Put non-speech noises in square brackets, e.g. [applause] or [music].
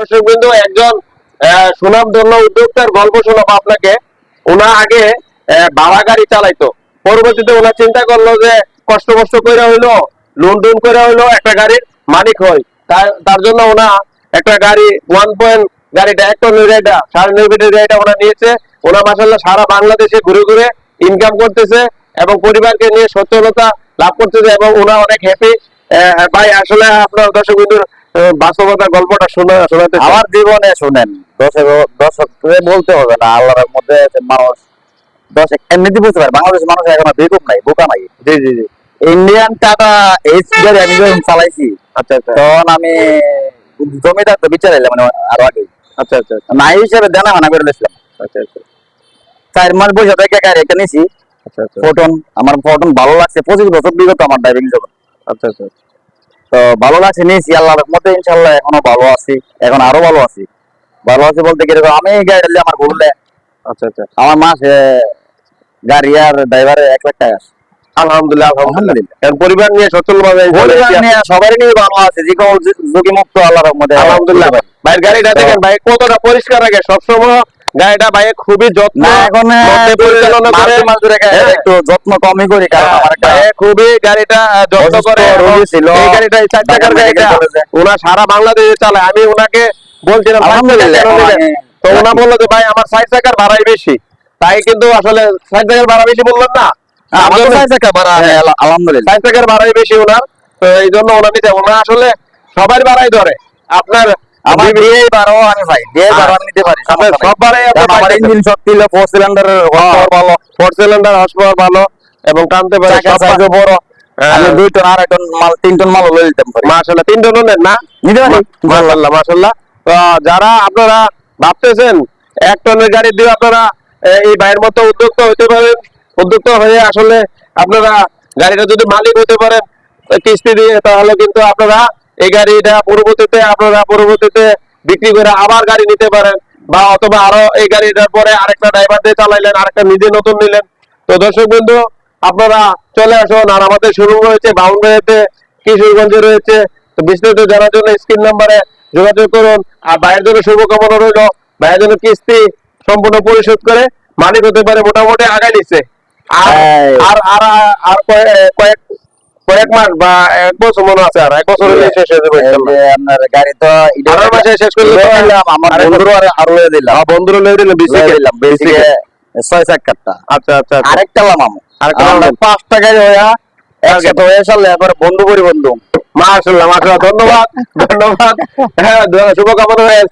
দর্শক বিন্দু, একজন সুনামধন্য উদ্যোক্তার গল্প শোনাবো আপনাকে। ওনা আগে ভাড়া গাড়ি চালাইতো। পরবর্তীতে ওনা চিন্তা করল যে, কষ্ট কষ্ট করে হইল লোন টোন করে হইল, একটা গাড়ির মালিক তার জন্য ওনা একটা গাড়ি ওয়ান পয়েন্ট গাড়িটা, এক টনের গাড়িটা, সাড়ে গাড়িটা ওনা নিয়েছে। ওনা মাসাল্লাহ সারা বাংলাদেশে ঘুরে ঘুরে ইনকাম করতেছে এবং পরিবারকে নিয়ে সচ্ছলতা লাভ করতেছে এবং ওনা অনেক হ্যাপি ভাই, আসলে আপনার দর্শক বিন্দুর বাস্তবতা গল্পটা শোনা শোনাতে আমার জীবনে শুনেন দর্শক দর্শক বলতে হবে না আল্লাহর মধ্যে আছে মানুষ দর্শক এমনিতে বুঝতে পারে বাংলাদেশের মানুষ এখন বেকুব নাই বোকা নাই। জি জি জি। ইন্ডিয়ান টাটা এইচ গাড়ি আমি যখন চালাইছি। আচ্ছা আচ্ছা। তখন আমি জমিদার তো বিচার মানে আরও আগে। আচ্ছা আচ্ছা নাই হিসেবে দেনা মানা করে নিয়েছিলাম আচ্ছা আচ্ছা। চার মাস বসে থেকে গাড়ি একটা নিয়েছি আচ্ছা আচ্ছা। ফোটন আমার ফোটন ভালো লাগছে পঁচিশ বছর বিগত আমার ড্রাইভিং জগৎ। আচ্ছা আচ্ছা। তো ভালো লাগছে নিয়েছি। আল্লাহর মধ্যে ইনশাল্লাহ এখনও ভালো আছি এখন আরও ভালো আছি। ভালো আছি বলতে কীরকম আমি গাড়ি আমার বললে আচ্ছা আচ্ছা। আমার মাসে গাড়ি আর ড্রাইভারে এক লাখ টাকা। আলহামদুলিল্লাহ আলহামদুলিল্লাহ। পরিবার নিয়ে সচ্ছল ভাবে পরিবার নিয়ে সবারই নিয়ে ভালো আছে যে কোনো মুক্ত আল্লাহর মধ্যে আলহামদুলিল্লাহ। ভাই গাড়িটা দেখেন ভাই কতটা পরিষ্কার রাখে। সবসময় গাড়িটা ভাই খুবই যত্ন এখন পরিচালনা করে হ্যাঁ। একটু যত্ন কমই করি কারণ আমার খুবই গাড়িটা যত্ন করে ছিল। এই গাড়িটা চার চাকার গাড়িটা ওনা সারা বাংলাদেশে চালায়। আমি ওনাকে বলছিলাম? তো ওনা বলল যে ভাই আমার চার চাকার ভাড়াই বেশি। তাই কিন্তু আসলে চার চাকার ভাড়া বেশি বললেন না। আমার তো চার ভাড়া, হ্যাঁ, আলহামদুলিল্লাহ। চার চাকার ভাড়াই বেশি ওনার। তো এই জন্য ওনা নিতে ওনা আসলে সবার ভাড়াই ধরে। আপনার আমার বিভিন্ন- বিয়ে আমি ভাই বিয়ে বারো আমি নিতে পারি আপনার সমস্যা নাই। সব ভাড়াই আপনি কারণ আমার ইঞ্জিন শক্তি হলো ফোর সিলিন্ডার ভালো ফোর সিলিন্ডার হর্স ভালো এবং টানতে পারে চাকা বড়। আমি দুই টন আড়াই টন মাল তিন টন মাল লয়ে দিতাম পারি মাশাআল্লাহ তিন টন নেন না? নিতে পারি? মাশাআল্লাহ মাশাআল্লাহ। যারা আপনারা ভাবতেছেন এক টনের গাড়ি দিয়ে আপনারা এই ভাইয়ের মতো উদ্যোক্তা হতে পারেন উদ্যোক্তা হয়ে আসলে আপনারা গাড়িটা যদি মালিক হতে পারেন কিস্তি দিয়ে তাহলে কিন্তু আপনারা এই গাড়িটা পরবর্তীতে আপনারা পরবর্তীতে বিক্রি করে আবার গাড়ি নিতে পারেন বা অথবা আরও এই গাড়িটার পরে আরেকটা ড্রাইভার দিয়ে চালাইলেন আরেকটা নিজে নতুন নিলেন। তো দর্শক বিন্দু আপনারা চলে আসুন আর আমাদের শুরু হয়েছে বাউন্ডারিতে কিশোরগঞ্জে রয়েছে। তো বিস্তারিত জানার জন্য স্ক্রিন নাম্বারে যোগাযোগ করুন আর ভাইয়ের জন্য শুভকামনা রইল। ভাইয়ের জন্য কিস্তি সম্পূর্ণ পরিশোধ করে মালিক হতে পারে মোটামুটি আগাই নিচ্ছে। আর আর আর আর কয়েক কয়েক মাস বা এক বছর মনে আছে আর এক বছর হলে শেষ হয়ে যাবে আপনার গাড়ি তো আঠারো মাসে শেষ এটা দিলাম, আমার আরেক বন্ধুরও আর আরও দিলাম। লয়ে লয়ে বিসিকে দিলাম বেসিকে ছয় চাকারটা আচ্ছা আচ্ছা আচ্ছা। আরেকটা লাম আরেকটা। পাঁচটা গাড়ি হইয়া একসাথে হয়ে চললে এবার বন্ধু করি বন্ধু। মাশাআল্লাহ মাশাআল্লাহ ধন্যবাদ [laughs] ধন্যবাদ। হ্যাঁ শুভকামনা রইল।